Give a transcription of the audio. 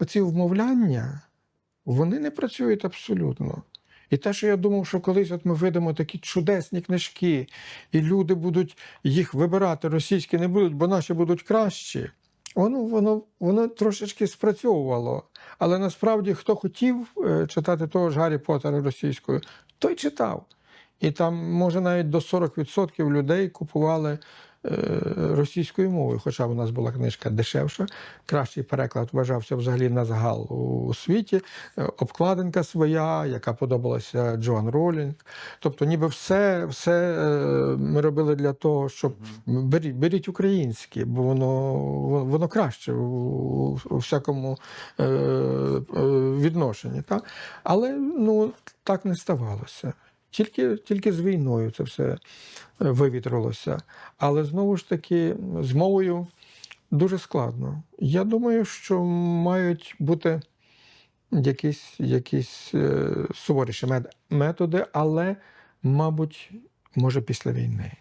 оці вмовляння, вони не працюють абсолютно. І те, що я думав, що колись от ми видамо такі чудесні книжки, і люди будуть їх вибирати, російські не будуть, бо наші будуть кращі. Воно, воно, воно трошечки спрацьовувало. Але насправді, хто хотів е, читати того ж Гаррі Поттера російською, той читав. І там, може, навіть до 40% людей купували російською мовою, хоча в нас була книжка дешевша. Кращий переклад вважався взагалі на загал у світі. Е, Обкладинка своя, яка подобалася Джоан Ролінг. Тобто, ніби все, все е, ми робили для того, щоб беріть, беріть українське, бо воно, воно краще у, у всякому е, е, відношенні. Так? Але ну, так не ставалося. Тільки, тільки з війною це все е, вивітрилося. Але знову ж таки, з мовою дуже складно. Я думаю, що мають бути якісь, якісь е, суворіші мет- методи, але, мабуть, може після війни.